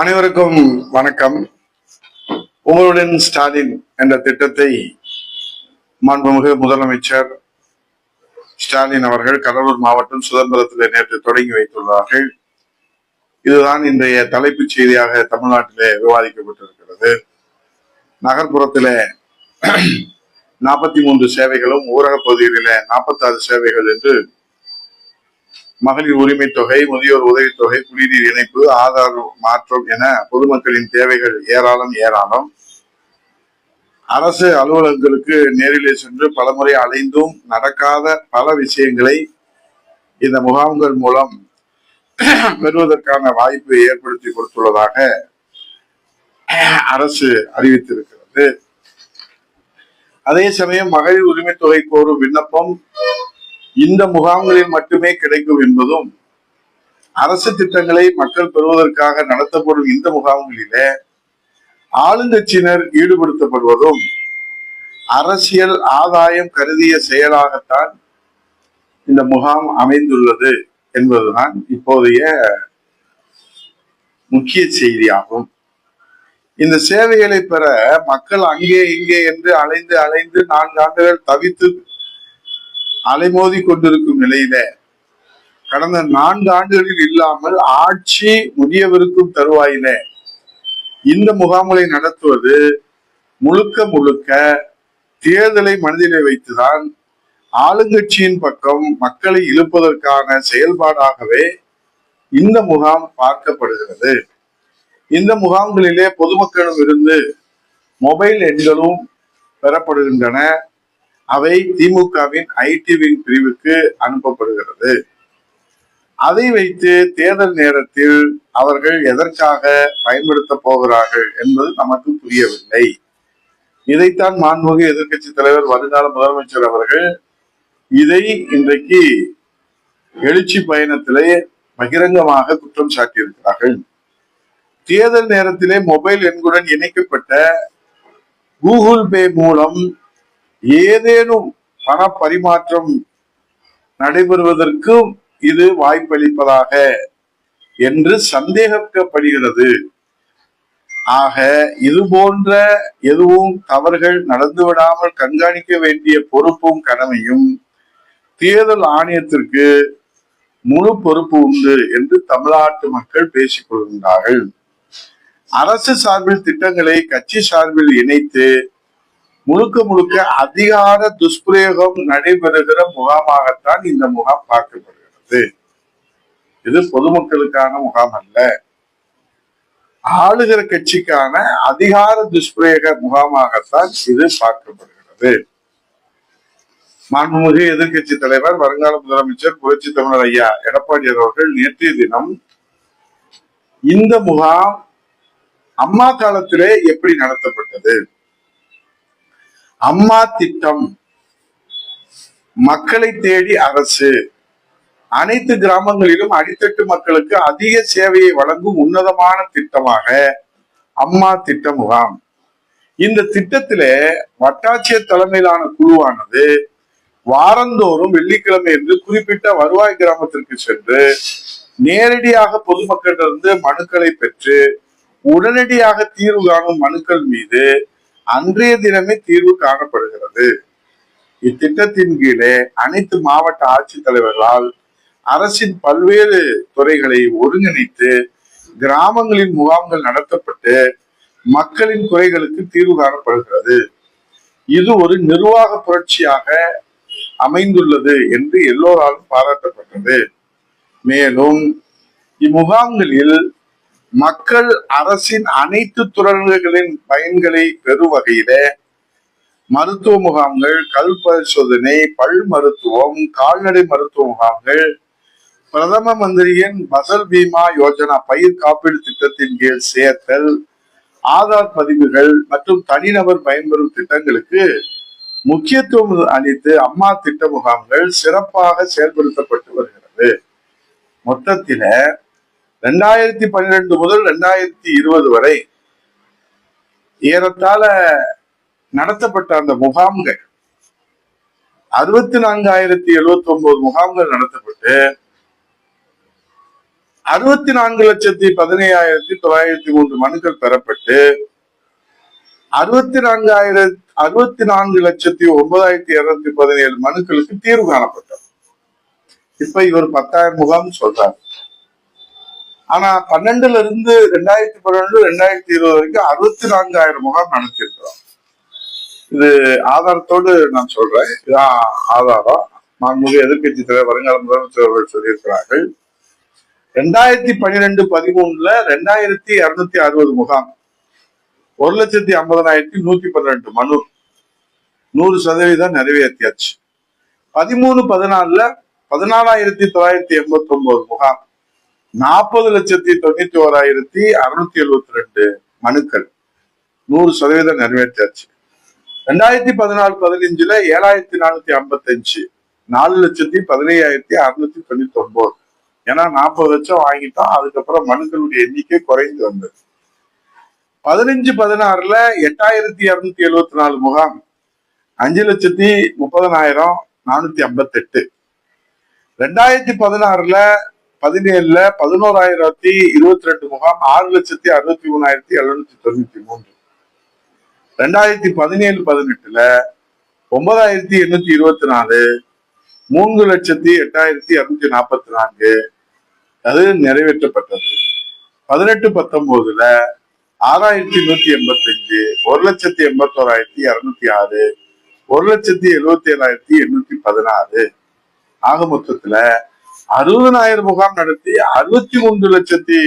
அனைவருக்கும் வணக்கம். உங்களுடன் ஸ்டாலின் என்ற திட்டத்தை மாண்புமிகு முதலமைச்சர் ஸ்டாலின் அவர்கள் கடலூர் மாவட்டம் சுதந்திரத்திலே நேற்று தொடங்கி வைத்துள்ளார்கள். இதுதான் இன்றைய தலைப்புச் செய்தியாக தமிழ்நாட்டிலே விவாதிக்கப்பட்டிருக்கிறது. நகர்ப்புறத்திலே நாற்பத்தி மூன்று சேவைகளும் ஊரக பகுதிகளிலே நாற்பத்தாறு சேவைகள் என்று மகளிர் உரிமை தொகை முதியோர் உதவித்தொகை குடிநீர் இணைப்பு ஆதார் மாற்றம் என பொதுமக்களின் தேவைகள் ஏராளம் ஏராளம். அரசு அலுவலகங்களுக்கு நேரிலே சென்று பலமுறை அலைந்தும் நடக்காத பல விஷயங்களை இந்த முகாம்கள் மூலம் பெறுவதற்கான வாய்ப்பு ஏற்படுத்தி கொடுத்துள்ளதாக அரசு அறிவித்திருக்கிறது. அதே சமயம் மகளிர் உரிமை தொகை கோரும் விண்ணப்பம் இந்த முகாம்களில் மட்டுமே கிடைக்கும் என்பதும் அரசு திட்டங்களை மக்கள் பெறுவதற்காக நடத்தப்படும் இந்த முகாம்களிலே ஆளுங்கட்சியினர் ஈடுபடுத்தப்படுவதும் அரசியல் ஆதாயம் கருதிய செயலாகத்தான் இந்த முகாம் அமைந்துள்ளது என்பதுதான் இப்போதைய முக்கிய செய்தியாகும். இந்த சேவைகளை பெற மக்கள் அங்கே இங்கே என்று அலைந்து அலைந்து நான்கு ஆண்டுகள் தவித்து அலைமோதி கொண்டிருக்கும் நிலையில கடந்த நான்கு ஆண்டுகளில் இல்லாமல் ஆட்சி முடியவிருக்கும் தருவாயில இந்த முகாம்களை நடத்துவது முழுக்க முழுக்க தேர்தலை மனதிலே வைத்துதான் ஆளுங்கட்சியின் பக்கம் மக்களை இழுப்பதற்கான செயல்பாடாகவே இந்த முகாம் பார்க்கப்படுகிறது. இந்த முகாம்களிலே பொதுமக்களிடம் இருந்து மொபைல் எண்களும் பெறப்படுகின்றன. அவை திமுகவின் ஐடி விங் பிரிவுக்கு அனுப்பப்படுகிறது. அதை வைத்து தேர்தல் நேரத்தில் அவர்கள் எதற்காக பயன்படுத்த போகிறார்கள் என்பது நமக்கு புரியவில்லை. இதைத்தான் மாண்புமிகு எதிர்க்கட்சி தலைவர் வருங்கால முதலமைச்சர் அவர்கள் இதை இன்றைக்கு எழுச்சி பயணத்திலே பகிரங்கமாக குற்றம் சாட்டியிருக்கிறார்கள். தேர்தல் நேரத்திலே மொபைல் எண்களுடன் இணைக்கப்பட்ட கூகுள் பே மூலம் ஏதேனும் பண பரிமாற்றம் நடைபெறுவதற்கும் இது வாய்ப்பளிப்பதாக என்று சந்தேகிக்கப்படுகிறது. ஆக இது போன்ற எதுவும் தவறுகள் நடந்துவிடாமல் கண்காணிக்க வேண்டிய பொறுப்பும் கடமையும் தேர்தல் ஆணையத்திற்கு முழு பொறுப்பு உண்டு என்று தமிழ்நாட்டு மக்கள் பேசிக் கொள்கின்றார்கள். அரசு சார்பில் திட்டங்களை கட்சி சார்பில் இணைத்து முழுக்க முழுக்க அதிகார துஷ்பிரயோகம் நடைபெறுகிற முகாமாகத்தான் இந்த முகாம் பார்க்கப்படுகிறது. இது பொதுமக்களுக்கான முகாம் அல்ல. ஆளுகிற கட்சிக்கான அதிகார துஷ்பிரயோக முகாமாகத்தான் இது பார்க்கப்படுகிறது. மாண்புமிகு எதிர்கட்சி தலைவர் வருங்கால முதலமைச்சர் புரட்சி தமிழர் ஐயா எடப்பாடி அவர்கள் நேற்றைய தினம் இந்த முகாம் அம்மா காலத்திலே எப்படி நடத்தப்பட்டது? அம்மா திட்டம். மக்களை தேடி அரசு. அனைத்து கிராமங்களிலும் அடித்தட்டு மக்களுக்கு அதிக சேவையை வழங்கும் உன்னதமான திட்டமாக அம்மா திட்ட முகாம். இந்த திட்டத்திலே வட்டாட்சியர் தலைமையிலான குழுவானது வாரந்தோறும் வெள்ளிக்கிழமை என்று குறிப்பிட்ட வருவாய் கிராமத்திற்கு சென்று நேரடியாக பொதுமக்களிடமிருந்து மனுக்களை பெற்று உடனடியாக தீர்வு காணும் மனுக்கள் மீது அன்றைய தினமே தீர்வு காணப்படுகிறது. இத்திட்டத்தின் கீழே அனைத்து மாவட்ட ஆட்சித்தலைவர்களால் அரசின் பல்வேறு துறைகளை ஒருங்கிணைத்து கிராமங்களின் முகாம்கள் நடத்தப்பட்டு மக்களின் குறைகளுக்கு தீர்வு காணப்படுகிறது. இது ஒரு நிர்வாக புரட்சியாக அமைந்துள்ளது என்று எல்லோராலும் பாராட்டப்பட்டது. மேலும் இம்முகாம்களில் மக்கள் அரசின் அனைத்து துறைகளின் பயன்களை பெறும் வகையில மருத்துவ முகாம்கள் கல் பரிசோதனை பல் மருத்துவம் கால்நடை மருத்துவ முகாம்கள் பிரதம மந்திரியின் பசல் பீமா யோஜனா பயிர் காப்பீடு திட்டத்தின் கீழ் சேர்த்தல் ஆதார் பதிவுகள் மற்றும் தனிநபர் பயன்பெறும் திட்டங்களுக்கு முக்கியத்துவம் அளித்து அம்மா திட்ட முகாம்கள் சிறப்பாக செயல்படுத்தப்பட்டு வருகிறது. மொத்தத்தில ரெண்டாயிரத்தி பன்னிரெண்டு முதல் ரெண்டாயிரத்தி இருபது வரை ஏறத்தாழ நடத்தப்பட்ட அந்த முகாம்கள் அறுபத்தி நான்காயிரத்தி எழுபத்தி ஒன்பது முகாம்கள் நடத்தப்பட்டு அறுபத்தி நான்கு லட்சத்தி பதினையாயிரத்தி தொள்ளாயிரத்தி மூன்று மனுக்கள் பெறப்பட்டு அறுபத்தி நான்காயிரத்தி அறுபத்தி நான்கு லட்சத்தி ஒன்பதாயிரத்தி இருநூத்தி பதினேழு மனுக்களுக்கு தீர்வு காணப்பட்டது. இப்ப இவர் பத்தாயிரம் முகாம் சொல்றாரு. ஆனா பன்னெண்டுல இருந்து ரெண்டாயிரத்தி பன்னெண்டு ரெண்டாயிரத்தி இருபது வரைக்கும் அறுபத்தி நான்காயிரம் முகாம் நடத்திருக்கிறோம் இது ஆதாரத்தோடு நான் சொல்றேன். இதான் ஆதாரம். மாண்புமிகு எதிர்கட்சி தலைவர் வருங்கால முதலமைச்சர் அவர்கள் சொல்லியிருக்கிறார்கள். ரெண்டாயிரத்தி பன்னிரெண்டு பதிமூணுல ரெண்டாயிரத்தி இருநூத்தி அறுபது முகாம். ஒரு லட்சத்தி ஐம்பதனாயிரத்தி நூத்தி பன்னிரெண்டு மனு. நூறு சதவீதம் நிறைவேற்றியாச்சு. பதிமூணு பதினாலுல பதினாலாயிரத்தி தொள்ளாயிரத்தி எண்பத்தி ஒன்பது முகாம். நாற்பது லட்சத்தி தொண்ணூத்தி ஓராயிரத்தி அறுநூத்தி எழுபத்தி ரெண்டு மனுக்கள். நூறு சதவீதம் நிறைவேற்றியாச்சு ரெண்டாயிரத்தி பதினாலு பதினஞ்சுல ஏழாயிரத்தி நானூத்தி ஐம்பத்தி அஞ்சு நாலு லட்சத்தி பதினையாயிரத்தி அறுநூத்தி தொண்ணூத்தி ஒன்பது ஏன்னா நாற்பது லட்சம் வாங்கிட்டோம். அதுக்கப்புறம் மனுக்களுடைய எண்ணிக்கை குறைந்து வந்தது. பதினஞ்சு பதினாறுல எட்டாயிரத்தி இருநூத்தி எழுவத்தி நாலு முகாம். அஞ்சு லட்சத்தி முப்பதனாயிரம் நானூத்தி ஐம்பத்தி எட்டு ரெண்டாயிரத்தி பதினாறுல பதினேழுல பதினோராயிரத்தி இருபத்தி ரெண்டு முகாம் ஆறு லட்சத்தி அறுபத்தி மூணாயிரத்தி எழுநூத்தி தொண்ணூத்தி மூன்று. ரெண்டாயிரத்தி பதினேழு பதினெட்டுல ஒன்பதாயிரத்தி எண்ணூத்தி இருபத்தி நாலு மூன்று லட்சத்தி எட்டாயிரத்தி அறுநூத்தி நாற்பத்தி நான்கு அது நிறைவேற்றப்பட்டது. பதினெட்டு பத்தொன்பதுல ஆறாயிரத்தி நூத்தி எண்பத்தி அஞ்சு ஒரு லட்சத்தி எண்பத்தோராயிரத்தி இருநூத்தி ஆறு ஒரு லட்சத்தி எழுபத்தி ஏழாயிரத்தி எண்ணூத்தி பதினாறு. ஆக மொத்தத்துல அறுபதனாயிரம் முகாம் நடத்தி அறுபத்தி மூன்று லட்சத்தி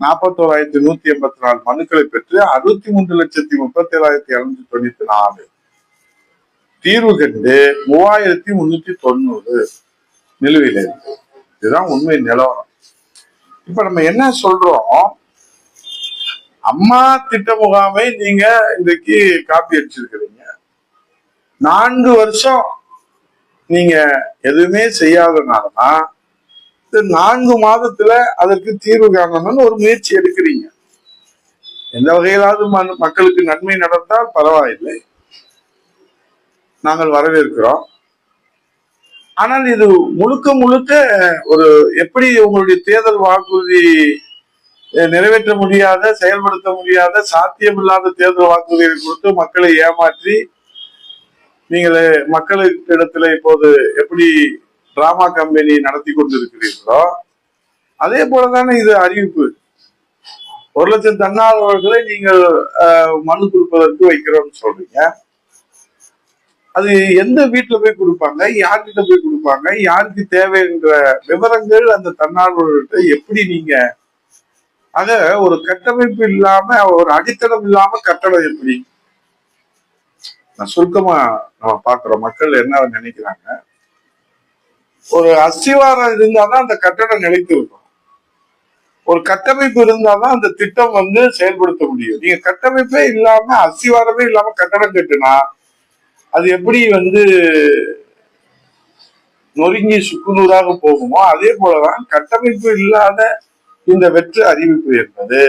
நாற்பத்தோராயிரத்தி நூத்தி எண்பத்தி நாலு மனுக்களை பெற்று அறுபத்தி மூன்று லட்சத்தி முப்பத்தி ஏழாயிரத்தி இருநூத்தி தொண்ணூத்தி நாலு. தீர்வு கண்டு மூவாயிரத்தி முன்னூத்தி தொண்ணூறு நிலுவையில் இருக்கு. இதுதான் உண்மை நிலவரம். இப்ப நம்ம என்ன சொல்றோம்? அம்மா திட்ட முகாமை நீங்க இன்றைக்கு காப்பி அடிச்சிருக்கிறீங்க. நான்கு வருஷம் நீங்க எதுவுமே செய்யாதனாலதான் நான்கு மாதத்துல அதற்கு தீர்வு காணணும்னு ஒரு முயற்சி எடுக்கிறீங்க. எந்த வகையிலாவது மக்களுக்கு நன்மை நடந்தால் பரவாயில்லை. நாங்கள் வரவேற்கிறோம். ஆனால் இது முழுக்க முழுக்க ஒரு எப்படி உங்களுடைய தேர்தல் வாக்குறுதி நிறைவேற்ற முடியாத செயல்படுத்த முடியாத சாத்தியமில்லாத தேர்தல் வாக்குறுதிகளை கொடுத்து மக்களை ஏமாற்றி நீங்கள் மக்களுக்கு இடத்துல இப்போது எப்படி டிராமா கம்பெனி நடத்தி கொண்டிருக்கிறீர்களோ அதே போலதானே இது அறிவிப்பு. ஒரு லட்சம் தன்னார்வலர்களை நீங்கள் அஹ், மனு கொடுப்பதற்கு வைக்கிறோம்னு சொல்றீங்க. அது எந்த வீட்டுல போய் கொடுப்பாங்க? யார்கிட்ட போய் கொடுப்பாங்க? யாருக்கு தேவைன்ற விவரங்கள் அந்த தன்னார்வலர்கிட்ட எப்படி நீங்க அத ஒரு கட்டமைப்பு இல்லாம ஒரு அடித்தளம் இல்லாம கட்டடம் எப்படி? நான் சுருக்கமா நம்ம பாக்குறோம் மக்கள் என்ன நினைக்கிறாங்க? ஒரு அஸ்திவாரம் இருந்தாதான் அந்த கட்டடம் நிலைத்து இருக்கும் ஒரு கட்டமைப்பு இருந்தாதான் அந்த திட்டம் வந்து செயல்படுத்த முடியும். நீங்க கட்டமைப்பே இல்லாம அஸ்திவாரமே இல்லாம கட்டடம் கட்டுனா அது எப்படி வந்து நொறுங்கி சுக்குநூறாக போகுமோ அதே போலதான் கட்டமைப்பு இல்லாத இந்த வெற்று அறிவிப்பு என்பது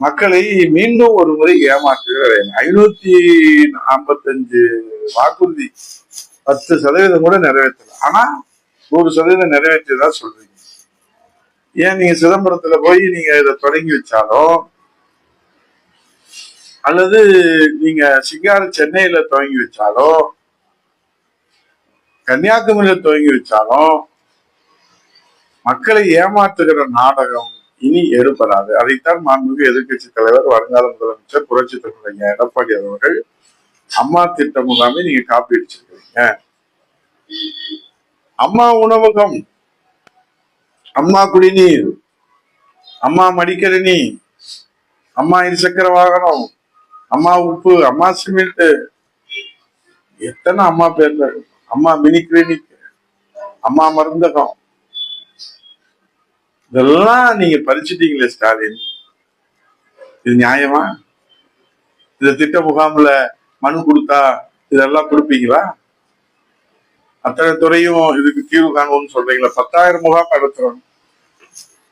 மக்களை மீண்டும் ஒரு முறை ஏமாற்றுகிற ஐநூத்தி ஐம்பத்தஞ்சு வாக்குறுதி பத்து சதவீதம் கூட நிறைவேற்றலாம் ஆனா நூறு சதவீதம் நிறைவேற்றியதா சொல்றீங்க. ஏன் நீங்க சிதம்பரத்துல போய் நீங்க இதை தொடங்கி வச்சாலும் அல்லது நீங்க சிங்கார சென்னையில துவங்கி வச்சாலும் கன்னியாகுமரியில துவங்கி வச்சாலும் மக்களை ஏமாற்றுகிற நாடகம் இனி ஏற்படாது. அதைத்தான் மாண்புமிகு எதிர்க்கட்சி தலைவர் வருங்கால முதலமைச்சர் புரட்சி தலைவர் எடப்பாடி அவர்கள் அம்மா திட்டம் முகாமை நீங்க காப்பி அடிச்சிருக்கீங்க. அம்மா உணவகம். அம்மா குடிநீர். அம்மா மடிக்கணினி. அம்மா இருசக்கர வாகனம். அம்மா உப்பு. அம்மா சிமெண்ட். எத்தனை அம்மா பேர்ல அம்மா மினி கிளினிக். அம்மா மருந்தகம். இதெல்லாம் நீங்க பறிச்சிட்டீங்களே ஸ்டாலின். இது நியாயமா? இந்த திட்ட முகாம்ல மனு கொடுத்தா இதெல்லாம் கொடுப்பீங்களா? அத்தனை துறையும் இதுக்கு தீர்வு காணும்னு சொல்றீங்களா பத்தாயிரம் முகாம் நடத்துறோம்.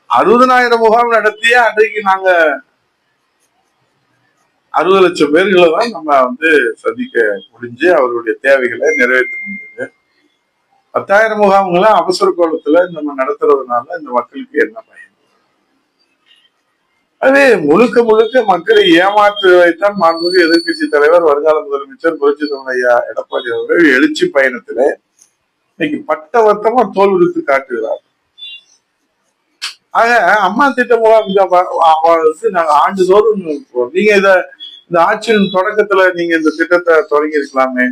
அறுபதனாயிரம் முகாம் நடத்தியே அன்றைக்கு நாங்க அறுபது லட்சம் பேர்களை தான் நம்ம வந்து சந்திக்க முடிஞ்சு அவருடைய தேவைகளை நிறைவேற்ற முடியுது பத்தாயிரம் முகாம்களை அவசர கோலத்துல நம்ம நடத்துறதுனால இந்த மக்களுக்கு என்ன பயன்? அது முழுக்க முழுக்க மக்களை ஏமாற்றுவதைத்தான் மாண்புமிகு எதிர்க்கட்சி தலைவர் வருங்கால முதலமைச்சர் புரட்சி தமிழ் ஐயா எடப்பாடி அவர்கள் எழுச்சி பயணத்திலே இன்னைக்கு பட்டவர்த்தமா தோல் விடுத்து காட்டுகிறார். ஆக அம்மா திட்டம் வந்து நாங்க ஆண்டுதோறும் நீங்க இத இந்த ஆட்சியின் தொடக்கத்துல நீங்க இந்த திட்டத்தை தொடங்கி இருக்கலாமே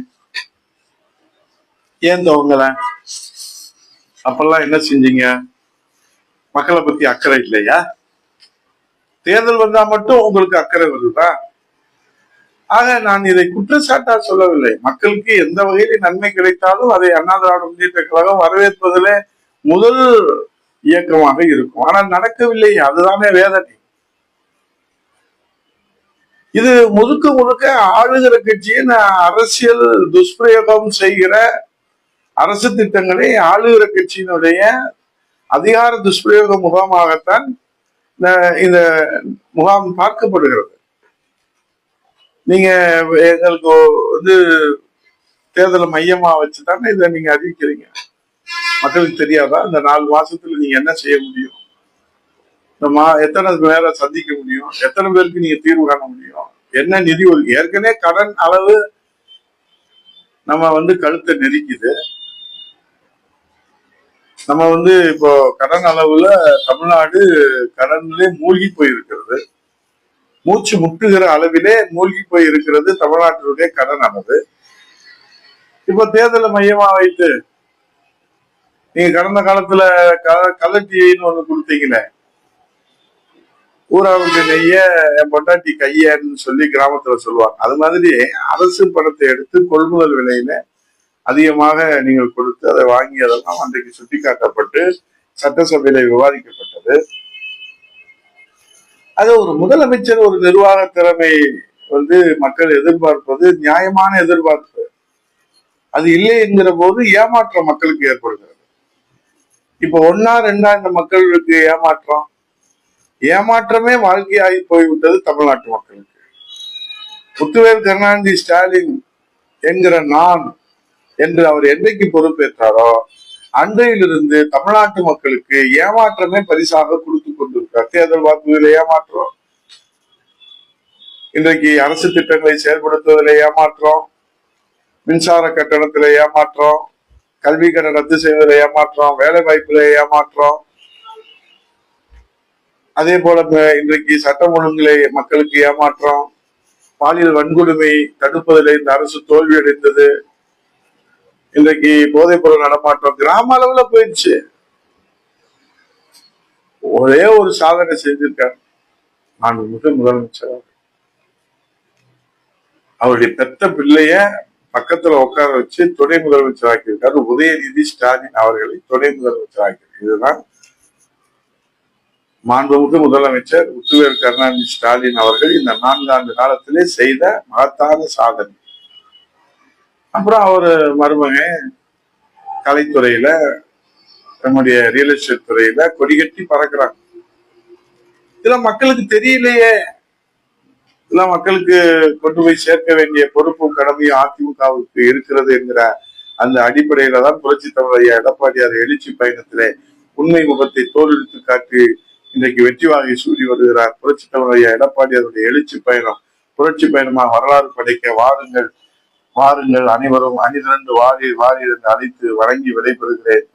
ஏன் துவங்கல அப்பெல்லாம் என்ன செஞ்சீங்க? மக்களை பத்தி அக்கறை இல்லையா? தேர்தல் வந்தா மட்டும் உங்களுக்கு அக்கறை வருதா? ஆக நான் இதை குற்றச்சாட்டா சொல்லவில்லை. மக்களுக்கு எந்த வகையில் நன்மை கிடைத்தாலும் அதை அண்ணா திராவிட முன்னேற்ற கழகம் வரவேற்பதிலே முதல் இயக்கமாக இருக்கும். ஆனால் நடக்கவில்லை. அதுதானே வேதனை. இது முழுக்க முழுக்க ஆளுகிற கட்சியின் அரசியல் துஷ்பிரயோகம் செய்கிற அரசு திட்டங்களை ஆளுகிற கட்சியினுடைய அதிகார துஷ்பிரயோக முகாமாகத்தான் இந்த முகாம் பார்க்கப்படுகிறது. நீங்க எங்களுக்கு வந்து தேர்தலை மையமா வச்சுதானே இதை நீங்க அறிவிக்கிறீங்க? மக்களுக்கு தெரியாதா? இந்த நாலு மாசத்துல நீங்க என்ன செய்ய முடியும்? நம்ம எத்தனை பேரை சந்திக்க முடியும்? எத்தனை பேருக்கு நீங்க தீர்வு காண முடியும்? என்ன நிதி ஒதுக்கி ஏற்கனவே கடன் அளவு நம்ம வந்து கழுத்தை நெரிக்குது. நம்ம வந்து இப்போ கடன் அளவுல தமிழ்நாடு கடனிலே மூழ்கி போயிருக்கிறது. மூச்சு முட்டுகிற அளவிலே மூழ்கி போய் இருக்கிறது தமிழ்நாட்டினுடைய கடன் ஆனது இப்ப தேர்தலை மையமா வைத்து நீங்க கடந்த காலத்துல க- கலட்டின்னு ஒண்ணு கொடுத்தீங்களே. ஊராவுக்கு நெய்ய என் பொட்டாட்டி கையன்னு சொல்லி கிராமத்துல சொல்லுவாங்க. அது மாதிரி அரசு பணத்தை எடுத்து கொள்முதல் விலையில அதிகமாக நீங்கள் கொடுத்து அதை வாங்கியதெல்லாம் அன்றைக்கு சுட்டிக்காட்டப்பட்டு சட்டசபையில விவாதிக்கப்பட்டது. அது ஒரு முதலமைச்சர் ஒரு நிர்வாக திறமை வந்து மக்கள் எதிர்பார்ப்பது நியாயமான எதிர்பார்ப்பு. அது இல்லை என்கிற போது ஏமாற்றம் மக்களுக்கு ஏற்படுகிறது. இப்ப ஒன்னா ரெண்டா இந்த மக்களுக்கு ஏமாற்றம். ஏமாற்றமே வாழ்க்கையாகி போய்விட்டது தமிழ்நாட்டு மக்களுக்கு. முத்துவேல் கருணாநிதி ஸ்டாலின் என்கிற நான் என்று அவர் என்றைக்கு பொறுப்பேற்றாரோ அன்றையிலிருந்து தமிழ்நாட்டு மக்களுக்கு ஏமாற்றமே பரிசாக கொடுத்து கொண்டிருக்கிறார். தேர்தல் வாக்குகளில் ஏமாற்றம் இன்றைக்கு அரசு திட்டங்களை செயல்படுத்துவதில் ஏமாற்றம் மின்சார கட்டணத்துல ஏமாற்றம் கல்வி கடன் ரத்து செய்வதில் ஏமாற்றம் வேலை வாய்ப்புல ஏமாற்றம் அதே போல இன்றைக்கு சட்டம் ஒழுங்குகளை மக்களுக்கு ஏமாற்றம் பாலியல் வன்கொடுமை தடுப்பதில் இந்த அரசு தோல்வி அடைந்தது இன்றைக்கு போதைப் பொருள் நடமாட்டம் கிராம அளவுல போயிடுச்சு. ஒரே ஒரு சாதனை செய்திருக்கார் நான் மிக முதலமைச்சர் அவருடைய பெத்த பிள்ளைய பக்கத்துல உட்கார வச்சு துணை முதலமைச்சர் ஆக்கியிருக்காரு உதயநிதி ஸ்டாலின் அவர்களை துணை முதலமைச்சர் ஆக்கியிருக்காரு இதுதான் மாண்புமிகு முதலமைச்சர் முத்துவேல் கருணாநிதி ஸ்டாலின் அவர்கள் இந்த நான்காண்டு காலத்திலே செய்த மகத்தான சாதனை. அப்புறம் அவர் மருமகன் கலைத்துறையில நம்முடைய ரியல் எஸ்டேட் துறையில கொடிகட்டி பறக்கிறாங்க. இதெல்லாம் மக்களுக்கு தெரியலையே. இதெல்லாம் மக்களுக்கு கொண்டு போய் சேர்க்க வேண்டிய பொறுப்பும் கடமையும் அதிமுகவுக்கு இருக்கிறது என்கிற அந்த அடிப்படையில தான் புரட்சி தலைவர் எடப்பாடியார் எழுச்சி பயணத்திலே உண்மை முகத்தை தோலெடுத்து காட்டி இன்றைக்கு வெற்றி வாங்கி சூடி வருகிறார் புரட்சி தலைவர் எடப்பாடியாருடைய எழுச்சி பயணம். புரட்சி பயணமாக வரலாறு படைக்க வாருங்கள். வாருங்கள் அனைவரும் அணிதிரண்டு வாரி வாரி என்று அழைத்து வழங்கி விடைபெறுகிறேன்.